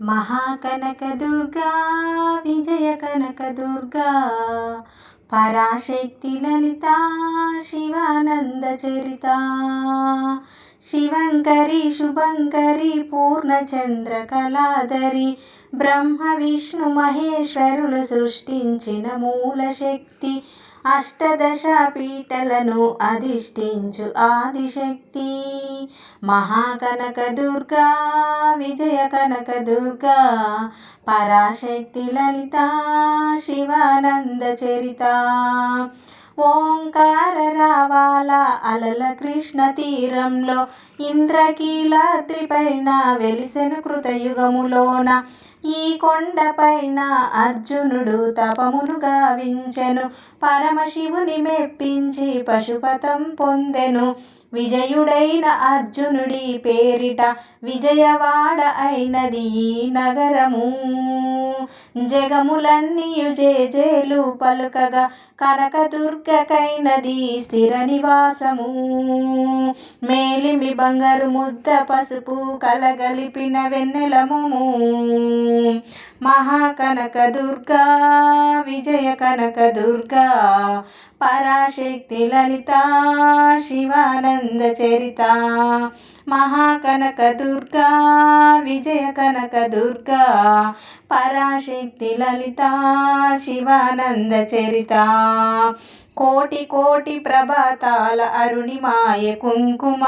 మహాకనకదుర్గా విజయ కనకదుర్గా పరాశక్తి లలిత శివానంద చరిత శివంకరి శుభంకరి పూర్ణచంద్ర కళాధరి బ్రహ్మ విష్ణు మహేశ్వరులు సృష్టించిన మూల శక్తి అష్టదశ పీఠలను అధిష్ఠించు ఆదిశక్తి. మహాకనక దుర్గా విజయ కనక దుర్గా పరాశక్తి లలిత శివానంద చరిత. ఓంకార రావాల అలల కృష్ణ తీరంలో ఇంద్రకీలాద్రిపైన వెలిసెను కృతయుగములోన ఈ కొండపైన అర్జునుడు తపమును గావించెను. పరమశివుని మెప్పించి పశుపతం పొందెను. విజయుడైన అర్జునుడి పేరిట విజయవాడ అయినది ఈ నగరము. జగములన్నీయు జేజేలు పలుకగా కనకదుర్గకైనది స్థిర నివాసము. మేలిమి బంగారు ముద్ద పసుపు కలగలిపిన వెన్నెలము మహాకనక దుర్గా విజయ కనక దుర్గా పరాశక్తి లలిత శివానంద చరిత మహాకనక దుర్గా విజయ కనక దుర్గా పరాశక్తి లలిత శివానంద చరిత. కోటి కోటి ప్రభాతాల అరుణిమాయ కుంకుమ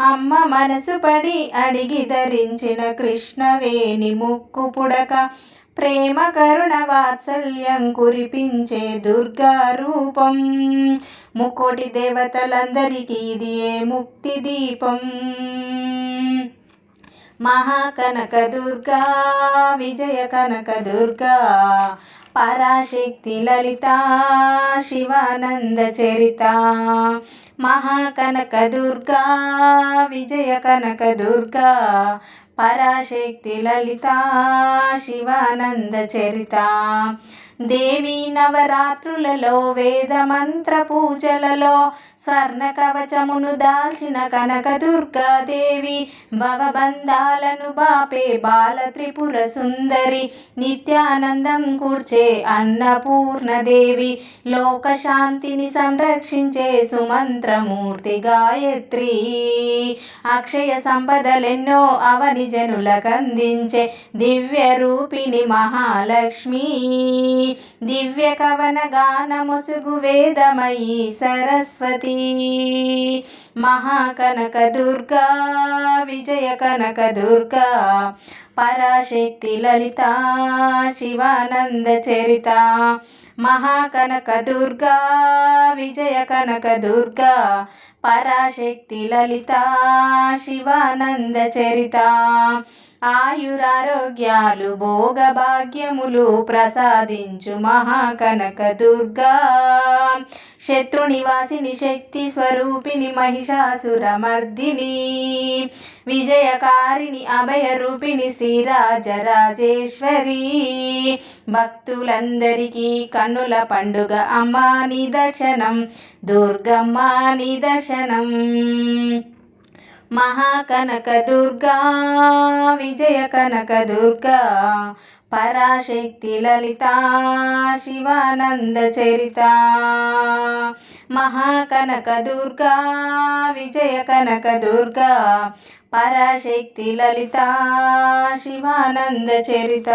అమ్మ మనసు పడి అడిగి ధరించిన కృష్ణవేణి ముక్కు పుడక ప్రేమ కరుణ వాత్సల్యం కురిపించే దుర్గా రూపం. ముకోటి దేవతలందరికీ ఇది ఏ ముక్తి దీపం? మహాకనక దుర్గా విజయ కనక దుర్గా పరాశక్తి లలిత శివానంద చరిత మహాకనక దుర్గా విజయ కనక దుర్గా పరాశక్తి లలిత శివానంద చరిత. దేవి నవరాత్రులలో వేద మంత్ర పూజలలో స్వర్ణ కవచమును దాల్చిన కనక దుర్గాదేవి భవబంధాలను బాపే బాల త్రిపుర సుందరి నిత్యానందం కూర్చే అన్నపూర్ణదేవి లోకశాంతిని సంరక్షించే సుమంత్రమూర్తి గాయత్రి. అక్షయ సంపదలెన్నో అవని జనులకందించే దివ్య రూపిణి మహాలక్ష్మి. దివ్య కవన గానముసుగు వేదమయీ సరస్వతి. మహాకనక దుర్గా విజయ కనక దుర్గా పరాశక్తి లలిత శివానంద చరిత మహాకనక దుర్గా విజయ కనక దుర్గా పరాశక్తి లలిత శివానంద చరిత. ఆయురారోగ్యాలు భోగభాగ్యములు ప్రసాదించు మహాకనక దుర్గా. శత్రునివాసిని శక్తి స్వరూపిణి మహిషాసురమర్దిని విజయకారిణి అభయరూపిణి శ్రీరాజరాజేశ్వరి భక్తులందరికీ కన్నుల పండుగ అమ్మ నిదర్శనం దుర్గమ్మ నిదర్శనం. మహాకనకదుర్గా విజయ కనక దుర్గా పరాశక్తి లలిత శివానంద చరిత. మహాకనక దుర్గా విజయ కనక దుర్గా పరాశక్తి లలిత శివానంద చరిత.